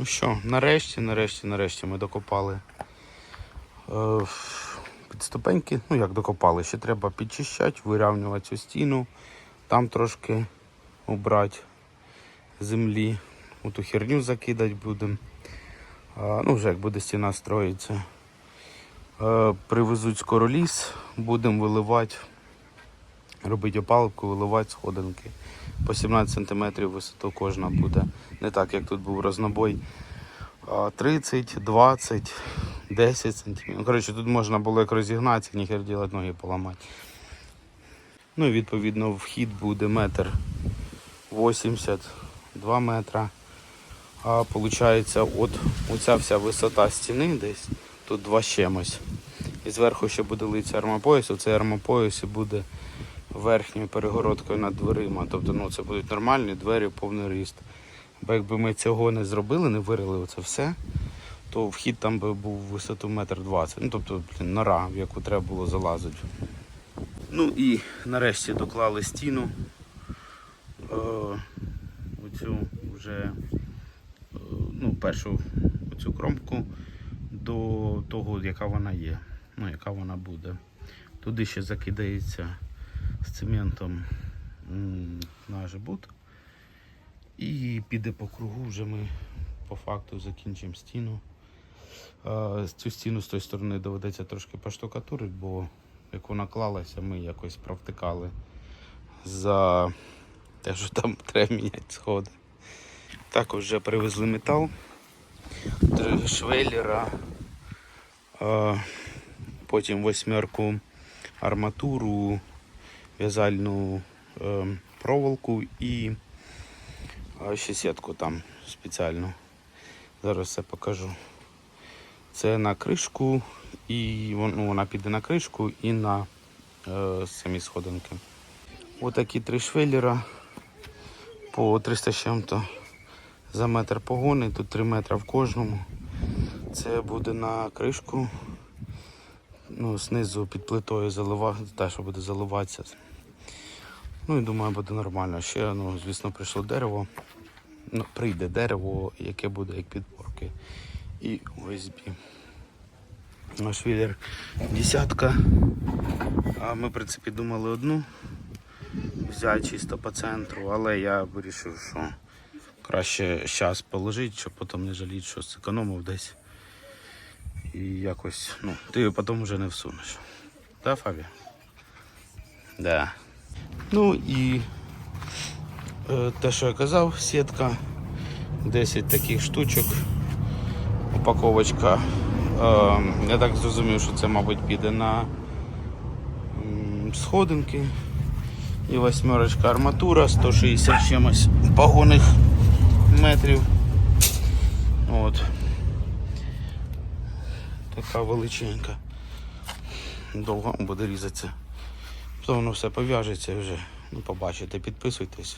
Ну що, нарешті, нарешті, нарешті ми докопали е, підступеньки. Ну як докопали, ще треба підчищати, вирівнювати цю стіну, там трошки убрати землі, оту херню закидати будемо. Ну вже як буде стіна строїться. Е, привезуть скоро ліс, будемо виливати, робити опалубку, виливати сходинки. По 17 см висоту кожна буде. Не так, як тут був рознобой. 30, 20, 10 см. Коротше, тут можна було як розігнатися, ніхер ділати ноги поламати. Ну і відповідно вхід буде метр 80, 2 метра. А виходить, от оця вся висота стіни десь, тут два чимось. І зверху ще буде литься армопояс, оцей армопояс і буде верхньою перегородкою над дверима. Тобто ну, це будуть нормальні двері, повний ріст. Бо якби ми цього не зробили, не вирили оце все, то вхід там би був висоту метр двадцять. Ну, тобто блін, нора, в яку треба було залазити. Ну і нарешті доклали стіну. Е, оцю вже е, ну, першу оцю кромку до того, яка вона є, ну, яка вона буде. Туди ще закидається з цементом наш бут. І піде по кругу, вже ми по факту закінчимо стіну. Цю стіну з тої сторони доведеться трошки поштукатурити, бо як вона клалася, ми якось провтикали за те, що там треба міняти сходи. Також вже привезли метал, швеллера, потім восьмерку арматуру, в'язальну е, проволоку і ще сітку там спеціальну. Зараз все покажу. Це на кришку, і ну, вона піде на кришку і на е, самі сходинки. Отакі три швеллера по 300 з чим-то за метр погони, тут 3 метри в кожному. Це буде на кришку. Ну, знизу під плитою залива, те, що буде заливатися. Ну і думаю, буде нормально. Ще, ну, звісно, прийшло дерево. Ну, прийде дерево, яке буде як підпорки. І ОСБ. Наш вілер десятка. А ми, в принципі, думали одну взяти чисто по центру, але я вирішив, що краще зараз положити, щоб потім не жаліти, що зекономив десь. І якось, ну, ти потім вже не всунеш. Да, Фабі? Да. Ну і е, те, що я казав, сітка, 10 таких штучок, упаковочка. Е, я так зрозумів, що це, мабуть, піде на сходинки. І восьмерочка арматура, 160 чимось погонних метрів. От. Така величенька. Довго буде різатися. То воно все пов'яжеться вже. Ну, побачите, підписуйтесь.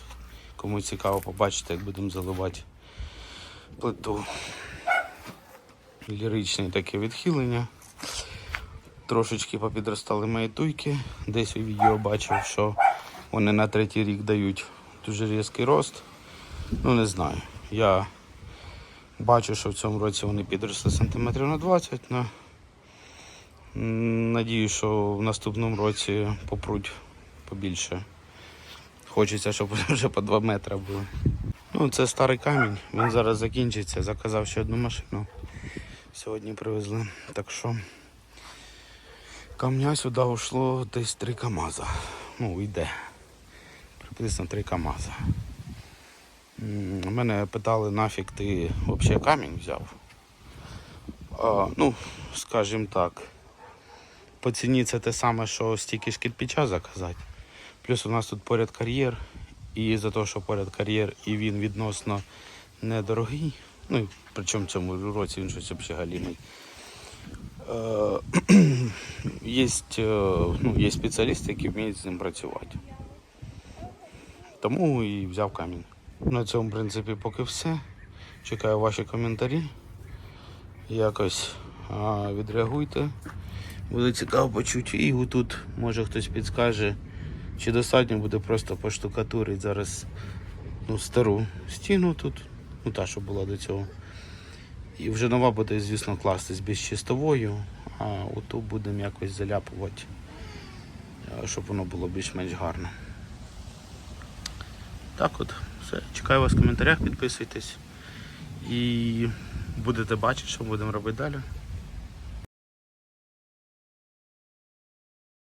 Кому цікаво побачити, як будемо заливати плиту. Ліричне таке відхилення. Трошечки попідростали мої туйки. Десь у відео бачив, що вони на третій рік дають дуже різкий рост. Ну не знаю. Я бачу, що в цьому році вони підросли сантиметрів на 20. На... Надію, що в наступному році попруть побільше. Хочеться, щоб вже по 2 метри було. Ну, це старий камінь, він зараз закінчиться. Заказав ще одну машину. Сьогодні привезли. Так що камня сюди ушло десь 3 КАМАЗа. Ну, йде. Приблизно 3 КАМАЗа. Мене питали, нафіг ти взагалі камінь взяв. А, ну, скажімо так, по ціні це те саме, що стільки ж кирпича заказати. Плюс у нас тут поряд кар'єр, і за те, що поряд кар'єр і він відносно недорогий. Ну, причому в цьому році він щось галімий. Е, Є, ну, є спеціалісти, які вміють з ним працювати. Тому і взяв камінь. На цьому, в принципі, поки все. Чекаю ваші коментарі. Якось відреагуйте. Буде цікаво почути. І тут може хтось підскаже, чи достатньо буде просто поштукатурити зараз ну, стару стіну тут, ну та, що була до цього. І вже нова буде, звісно, кластись більш чистовою, а оту будемо якось заляпувати, е, щоб воно було більш-менш гарно. Так от, все. Чекаю вас в коментарях, підписуйтесь. І будете бачити, що будемо робити далі.